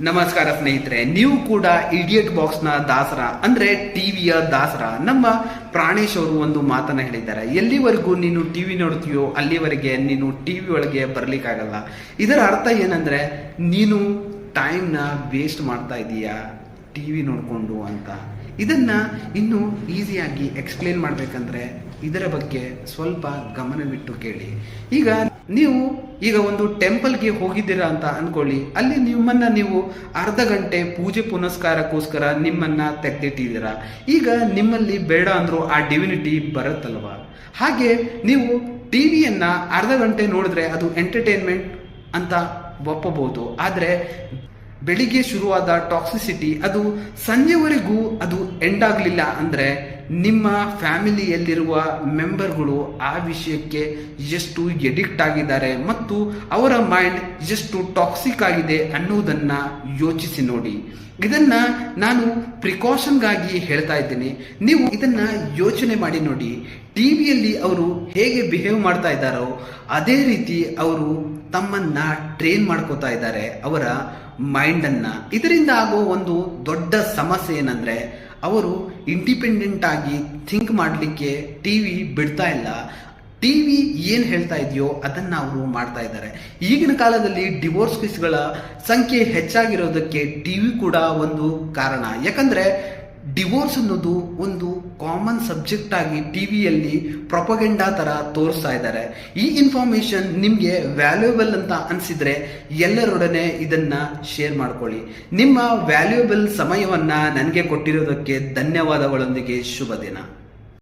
ನಮಸ್ಕಾರ ಸ್ನೇಹಿತರೆ, ನೀವು ಕೂಡ ಇಡಿಯಟ್ ಬಾಕ್ಸ್ನ ದಾಸರ, ಅಂದ್ರೆ ಟಿವಿಯ ದಾಸರ. ನಮ್ಮ ಪ್ರಾಣೇಶ್ ಅವರು ಒಂದು ಮಾತನ್ನ ಹೇಳಿದ್ದಾರೆ. ಎಲ್ಲಿವರೆಗೂ ನೀನು ಟಿವಿ ನೋಡ್ತೀಯೋ ಅಲ್ಲಿವರೆಗೆ ನೀನು ಟಿವಿ ಒಳಗೆ ಬರ್ಲಿಕ್ಕಾಗಲ್ಲ. ಇದರ ಅರ್ಥ ಏನಂದ್ರೆ, ನೀನು ಟೈಮ್ನ ವೇಸ್ಟ್ ಮಾಡ್ತಾ ಇದೀಯಾ? ಟಿವಿ ನೋಡಿಕೊಂಡು ಅಂತ. ಇದನ್ನ ಇನ್ನು ಈಸಿಯಾಗಿ ಎಕ್ಸ್ಪ್ಲೇನ್ ಮಾಡ್ಬೇಕಂದ್ರೆ, ಇದರ ಬಗ್ಗೆ ಸ್ವಲ್ಪ ಗಮನವಿಟ್ಟು ಕೇಳಿ. ಈಗ ನೀವು ಈಗ ಒಂದು ಟೆಂಪಲ್ಗೆ ಹೋಗಿದ್ದೀರಾ ಅಂತ ಅನ್ಕೊಳ್ಳಿ. ಅಲ್ಲಿ ನಿಮ್ಮನ್ನ ನೀವು ಅರ್ಧ ಗಂಟೆ ಪೂಜೆ ಪುನಸ್ಕಾರಕ್ಕೋಸ್ಕರ ನಿಮ್ಮನ್ನ ತೆಗೆದಿಟ್ಟಿದ್ದೀರಾ. ಈಗ ನಿಮ್ಮಲ್ಲಿ ಬೇಡ ಅಂದ್ರು ಆ ಡಿವಿನಿಟಿ ಬರುತ್ತಲ್ವ? ಹಾಗೆ ನೀವು ಟಿವಿಯನ್ನ ಅರ್ಧ ಗಂಟೆ ನೋಡಿದ್ರೆ ಅದು ಎಂಟರ್ಟೈನ್ಮೆಂಟ್ ಅಂತ ಒಪ್ಪಬಹುದು. ಆದರೆ ಬೆಳಿಗ್ಗೆ ಶುರುವಾದ ಟಾಕ್ಸಿಸಿಟಿ ಅದು ಸಂಜೆವರೆಗೂ ಅದು ಎಂಡ್ ಆಗಲಿಲ್ಲ ಅಂದರೆ ನಿಮ್ಮ ಫ್ಯಾಮಿಲಿಯಲ್ಲಿರುವ ಮೆಂಬರ್ಗಳು ಆ ವಿಷಯಕ್ಕೆ ಎಷ್ಟು ಎಡಿಕ್ಟ್ ಆಗಿದ್ದಾರೆ ಮತ್ತು ಅವರ ಮೈಂಡ್ ಎಷ್ಟು ಟಾಕ್ಸಿಕ್ ಆಗಿದೆ ಅನ್ನುವುದನ್ನ ಯೋಚಿಸಿ ನೋಡಿ. ಇದನ್ನ ನಾನು ಪ್ರಿಕಾಷನ್ಗಾಗಿ ಹೇಳ್ತಾ ಇದ್ದೀನಿ. ನೀವು ಇದನ್ನ ಯೋಚನೆ ಮಾಡಿ ನೋಡಿ. ಟಿವಿಯಲ್ಲಿ ಅವರು ಹೇಗೆ ಬಿಹೇವ್ ಮಾಡ್ತಾ ಇದ್ದಾರೋ, ಅದೇ ರೀತಿ ಅವರು ತಮ್ಮನ್ನ ಟ್ರೈನ್ ಮಾಡ್ಕೋತಾ ಇದ್ದಾರೆ ಅವರ ಮೈಂಡ್ ಅನ್ನ ಇದರಿಂದ ಆಗೋ ಒಂದು ದೊಡ್ಡ ಸಮಸ್ಯೆ ಏನಂದ್ರೆ ಅವರು ಇಂಡಿಪೆಂಡೆಂಟ್ ಆಗಿ ಥಿಂಕ್ ಮಾಡಲಿಕ್ಕೆ ಟಿ ವಿ ಬಿಡ್ತಾ ಇಲ್ಲ. ಟಿ ವಿ ಏನು ಹೇಳ್ತಾ ಇದೆಯೋ ಅದನ್ನು ಅವರು ಮಾಡ್ತಾ ಇದ್ದಾರೆ. ಈಗಿನ ಕಾಲದಲ್ಲಿ ಡಿವೋರ್ಸ್ ಕೇಸ್ಗಳ ಸಂಖ್ಯೆ ಹೆಚ್ಚಾಗಿರೋದಕ್ಕೆ ಟಿವಿ ಕೂಡ ಒಂದು ಕಾರಣ. ಯಾಕಂದ್ರೆ ಡಿವೋರ್ಸ್ ಅನ್ನೋದು ಒಂದು ಕಾಮನ್ ಸಬ್ಜೆಕ್ಟ್ ಆಗಿ ಟಿವಿಯಲ್ಲಿ ಪ್ರೊಪಗೆಂಡಾ ಥರ ತೋರಿಸ್ತಾ ಇದ್ದಾರೆ. ಈ ಇನ್ಫಾರ್ಮೇಷನ್ ನಿಮಗೆ ವ್ಯಾಲ್ಯೂಯಬಲ್ ಅಂತ ಅನಿಸಿದರೆ ಎಲ್ಲರೊಡನೆ ಇದನ್ನು ಶೇರ್ ಮಾಡ್ಕೊಳ್ಳಿ. ನಿಮ್ಮ ವ್ಯಾಲ್ಯೂಯಬಲ್ ಸಮಯವನ್ನು ನನಗೆ ಕೊಟ್ಟಿರೋದಕ್ಕೆ ಧನ್ಯವಾದಗಳೊಂದಿಗೆ ಶುಭ ದಿನ.